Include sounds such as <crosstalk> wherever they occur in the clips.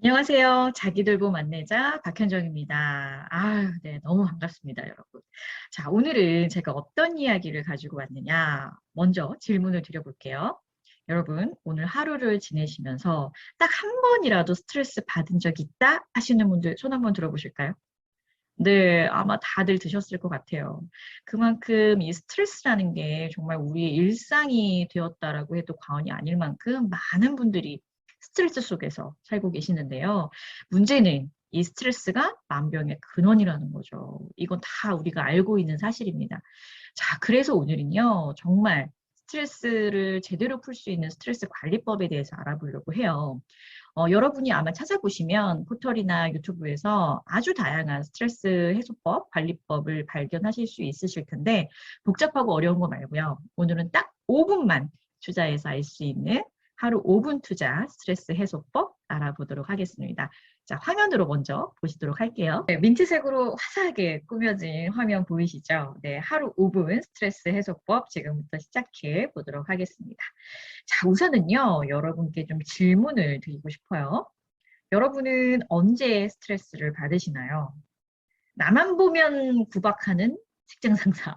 안녕하세요. 자기돌봄 안내자 박현정입니다. 아, 네, 너무 반갑습니다, 여러분. 자, 오늘은 제가 어떤 이야기를 가지고 왔느냐. 먼저 질문을 드려볼게요. 여러분, 오늘 하루를 지내시면서 딱 한 번이라도 스트레스 받은 적 있다 하시는 분들 손 한번 들어보실까요? 네, 아마 다들 드셨을 것 같아요. 그만큼 이 스트레스라는 게 정말 우리의 일상이 되었다라고 해도 과언이 아닐 만큼 많은 분들이 스트레스 속에서 살고 계시는데요. 문제는 이 스트레스가 만병의 근원이라는 거죠. 이건 다 우리가 알고 있는 사실입니다. 자, 그래서 오늘은요, 정말 스트레스를 제대로 풀 수 있는 스트레스 관리법에 대해서 알아보려고 해요. 어, 여러분이 아마 찾아보시면 포털이나 유튜브에서 아주 다양한 스트레스 해소법, 관리법을 발견하실 수 있으실 텐데 복잡하고 어려운 거 말고요. 오늘은 딱 5분만 투자해서 알 수 있는 하루 5분 투자 스트레스 해소법 알아보도록 하겠습니다. 자, 화면으로 먼저 보시도록 할게요. 네, 민트색으로 화사하게 꾸며진 화면 보이시죠? 네, 하루 5분 스트레스 해소법 지금부터 시작해 보도록 하겠습니다. 자, 우선은요, 여러분께 좀 질문을 드리고 싶어요. 여러분은 언제 스트레스를 받으시나요? 나만 보면 구박하는 직장 상사,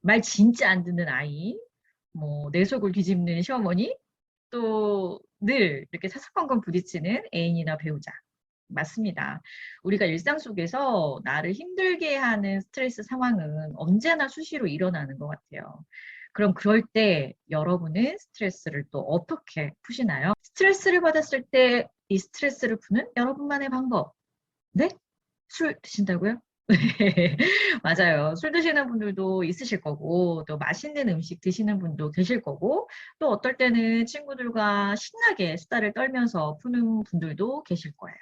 말 진짜 안 듣는 아이, 뭐 내 속을 뒤집는 시어머니, 또 늘 이렇게 사사건건 부딪히는 애인이나 배우자. 맞습니다. 우리가 일상 속에서 나를 힘들게 하는 스트레스 상황은 언제나 수시로 일어나는 것 같아요. 그럼 그럴 때 여러분은 스트레스를 또 어떻게 푸시나요? 스트레스를 받았을 때 이 스트레스를 푸는 여러분만의 방법. 네? 술 드신다고요? 네, <laughs> 맞아요. 술 드시는 분들도 있으실 거고, 또 맛있는 음식 드시는 분도 계실 거고, 또 어떨 때는 친구들과 신나게 수다를 떨면서 푸는 분들도 계실 거예요.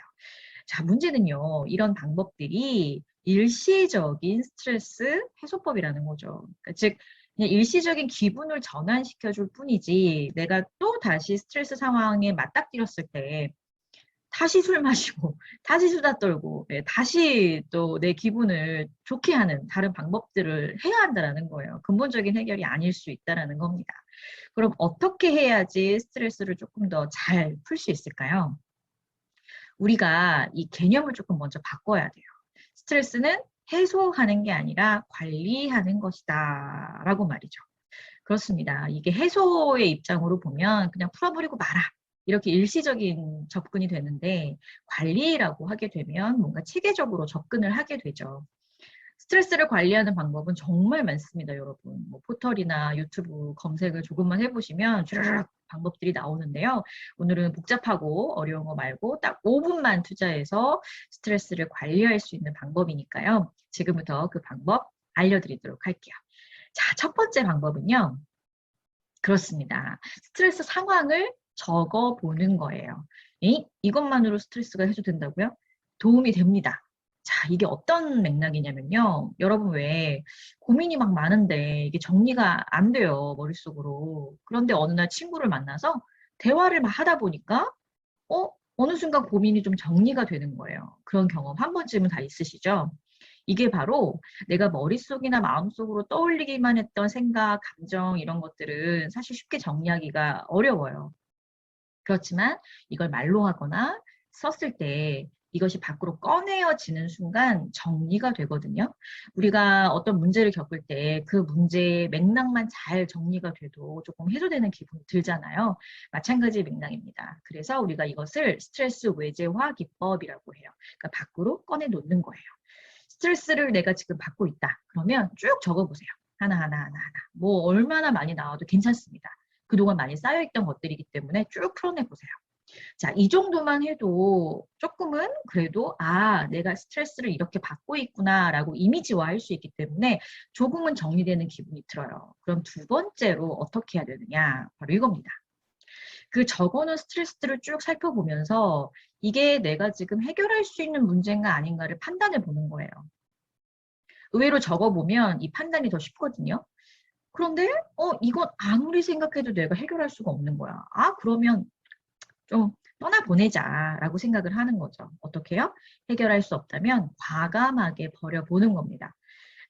자, 문제는요, 이런 방법들이 일시적인 스트레스 해소법이라는 거죠. 그러니까 즉, 그냥 일시적인 기분을 전환시켜 줄 뿐이지, 내가 또 다시 스트레스 상황에 맞닥뜨렸을 때, 다시 술 마시고, <laughs> 다시 수다 떨고, 예, 다시 또 내 기분을 좋게 하는 다른 방법들을 해야 한다라는 거예요. 근본적인 해결이 아닐 수 있다라는 겁니다. 그럼 어떻게 해야지 스트레스를 조금 더 잘 풀 수 있을까요? 우리가 이 개념을 조금 먼저 바꿔야 돼요. 스트레스는 해소하는 게 아니라 관리하는 것이다 라고 말이죠. 그렇습니다. 이게 해소의 입장으로 보면 그냥 풀어버리고 말아. 이렇게 일시적인 접근이 되는데 관리라고 하게 되면 뭔가 체계적으로 접근을 하게 되죠. 스트레스를 관리하는 방법은 정말 많습니다, 여러분. 뭐 포털이나 유튜브 검색을 조금만 해보시면 쭈르륵 방법들이 나오는데요. 오늘은 복잡하고 어려운 거 말고 딱 5분만 투자해서 스트레스를 관리할 수 있는 방법이니까요. 지금부터 그 방법 알려드리도록 할게요. 자, 첫 번째 방법은요. 그렇습니다. 스트레스 상황을 적어 보는 거예요. 이, 이것만으로 스트레스가 해소된다고요? 도움이 됩니다. 자, 이게 어떤 맥락이냐면요. 여러분 왜 고민이 막 많은데 이게 정리가 안 돼요, 머릿속으로. 그런데 어느 날 친구를 만나서 대화를 막 하다 보니까, 어, 어느 순간 고민이 좀 정리가 되는 거예요. 그런 경험 한 번쯤은 다 있으시죠? 이게 바로 내가 머릿속이나 마음속으로 떠올리기만 했던 생각, 감정 이런 것들은 사실 쉽게 정리하기가 어려워요. 그렇지만 이걸 말로 하거나 썼을 때 이것이 밖으로 꺼내어지는 순간 정리가 되거든요. 우리가 어떤 문제를 겪을 때 그 문제의 맥락만 잘 정리가 돼도 조금 해소되는 기분이 들잖아요. 마찬가지 맥락입니다. 그래서 우리가 이것을 스트레스 외제화 기법이라고 해요. 그러니까 밖으로 꺼내 놓는 거예요. 스트레스를 내가 지금 받고 있다. 그러면 쭉 적어보세요. 하나하나 하나하나. 뭐 얼마나 많이 나와도 괜찮습니다. 그동안 많이 쌓여있던 것들이기 때문에 쭉 풀어내보세요. 자, 이 정도만 해도 조금은 그래도 아, 내가 스트레스를 이렇게 받고 있구나라고 이미지화할 수 있기 때문에 조금은 정리되는 기분이 들어요. 그럼 두 번째로 어떻게 해야 되느냐? 바로 이겁니다. 그 적어놓은 스트레스들을 쭉 살펴보면서 이게 내가 지금 해결할 수 있는 문제인가 아닌가를 판단해 보는 거예요. 의외로 적어보면 이 판단이 더 쉽거든요. 그런데 어 이건 아무리 생각해도 내가 해결할 수가 없는 거야. 아 그러면 좀 떠나보내자라고 생각을 하는 거죠. 어떻게 요 해결할 수 없다면 과감하게 버려보는 겁니다.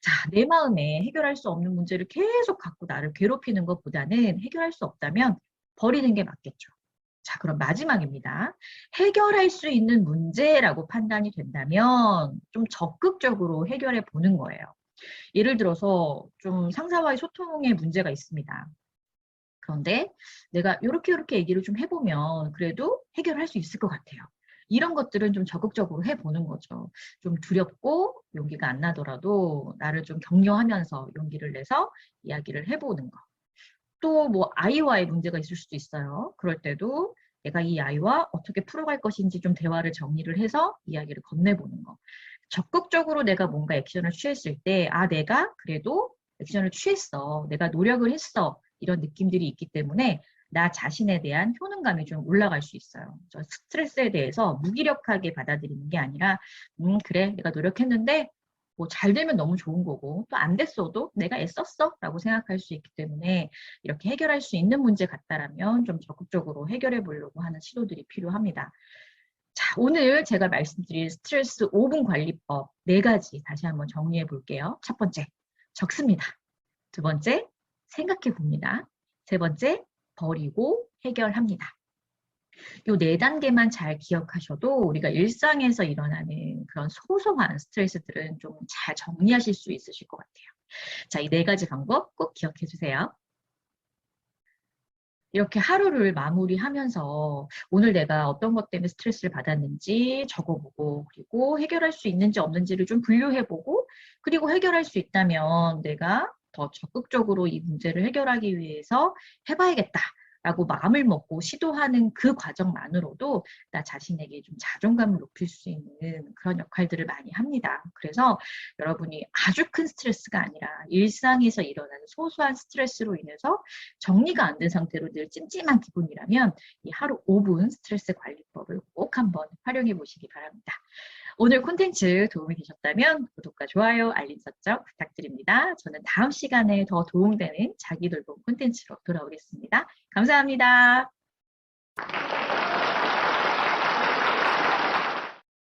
자, 내 마음에 해결할 수 없는 문제를 계속 갖고 나를 괴롭히는 것보다는 해결할 수 없다면 버리는 게 맞겠죠. 자, 그럼 마지막입니다. 해결할 수 있는 문제라고 판단이 된다면 좀 적극적으로 해결해 보는 거예요. 예를 들어서 좀 상사와의 소통에 문제가 있습니다. 그런데 내가 이렇게 이렇게 얘기를 좀 해보면 그래도 해결할 수 있을 것 같아요. 이런 것들은 좀 적극적으로 해보는 거죠. 좀 두렵고 용기가 안 나더라도 나를 좀 격려하면서 용기를 내서 이야기를 해보는 거. 또 뭐 아이와의 문제가 있을 수도 있어요. 그럴 때도 내가 이 아이와 어떻게 풀어갈 것인지 좀 대화를 정리를 해서 이야기를 건네보는 거. 적극적으로 내가 뭔가 액션을 취했을 때, 아, 내가 그래도 액션을 취했어. 내가 노력을 했어. 이런 느낌들이 있기 때문에 나 자신에 대한 효능감이 좀 올라갈 수 있어요. 저 스트레스에 대해서 무기력하게 받아들이는 게 아니라, 음, 그래, 내가 노력했는데, 뭐 잘 되면 너무 좋은 거고, 또 안 됐어도 내가 애썼어. 라고 생각할 수 있기 때문에 이렇게 해결할 수 있는 문제 같다라면 좀 적극적으로 해결해 보려고 하는 시도들이 필요합니다. 자, 오늘 제가 말씀드린 스트레스 5분 관리법 네 가지 다시 한번 정리해 볼게요. 첫 번째, 적습니다. 두 번째, 생각해 봅니다. 세 번째, 버리고 해결합니다. 요 네 단계만 잘 기억하셔도 우리가 일상에서 일어나는 그런 소소한 스트레스들은 좀 잘 정리하실 수 있으실 것 같아요. 자, 이 네 가지 방법 꼭 기억해 주세요. 이렇게 하루를 마무리하면서 오늘 내가 어떤 것 때문에 스트레스를 받았는지 적어보고 그리고 해결할 수 있는지 없는지를 좀 분류해보고 그리고 해결할 수 있다면 내가 더 적극적으로 이 문제를 해결하기 위해서 해봐야겠다. 라고 마음을 먹고 시도하는 그 과정만으로도 나 자신에게 좀 자존감을 높일 수 있는 그런 역할들을 많이 합니다. 그래서 여러분이 아주 큰 스트레스가 아니라 일상에서 일어나는 소소한 스트레스로 인해서 정리가 안 된 상태로 늘 찜찜한 기분이라면 이 하루 5분 스트레스 관리법을 꼭 한번 활용해 보시기 바랍니다. 오늘 콘텐츠 도움이 되셨다면 구독과 좋아요, 알림 설정 부탁드립니다. 저는 다음 시간에 더 도움되는 자기 돌봄 콘텐츠로 돌아오겠습니다. 감사합니다.